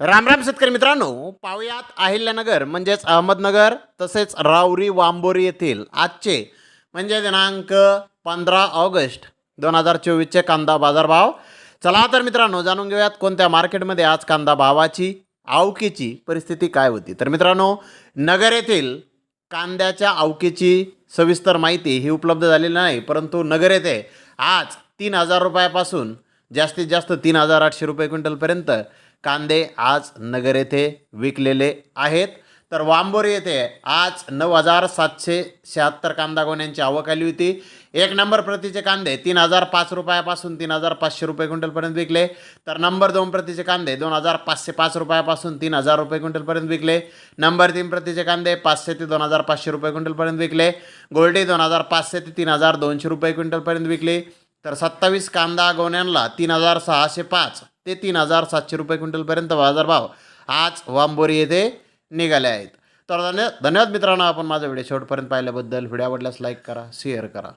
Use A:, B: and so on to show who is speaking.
A: राम राम शेतकरी मित्रांनो पाहुयात अहिल्यानगर म्हणजेच अहमदनगर तसेच रावरी वांबोरी येथील आजचे म्हणजे दिनांक पंधरा ऑगस्ट दोन हजार चोवीसचे कांदा बाजारभाव. चला तर मित्रांनो जाणून घेऊयात कोणत्या मार्केटमध्ये आज कांदा भावाची आवकीची परिस्थिती काय होती. तर मित्रांनो नगर येथील कांद्याच्या आवकीची सविस्तर माहिती ही उपलब्ध झालेली नाही परंतु नगर येथे आज तीन हजार रुपयापासून जास्तीत जास्त तीन हजार आठशे रुपये क्विंटलपर्यंत कांदे आज नगर येथे विकलेले आहेत. तर वांबोरी येथे आज नऊ हजार सातशे शहात्तर कांदा गोण्यांची आवक आली होती. एक नंबर प्रतीचे कांदे तीन हजार पाच रुपयापासून तीन हजार पाचशे रुपये क्विंटलपर्यंत विकले. तर नंबर दोन प्रतीचे कांदे दोन हजार पाचशे पाच रुपयापासून तीन हजार रुपये क्विंटलपर्यंत विकले. नंबर तीन प्रतीचे कांदे पाचशे ते दोन हजार पाचशे रुपये क्विंटलपर्यंत विकले. गोल्डी दोन हजार पाचशे ते तीन हजार दोनशे रुपये क्विंटलपर्यंत विकले. तर सत्तावीस कांदा गोण्यांना तीन हजार सहाशे पाच ते तीन हजार सातशे रुपये क्विंटलपर्यंत बाजारभाव आज वांबोरी येथे निघाले आहेत. तर धन्य धन्यवाद मित्रांनो आपण माझा व्हिडिओ शेवटपर्यंत पाहिल्याबद्दल. व्हिडिओ आवडल्यास लाईक करा शेअर करा.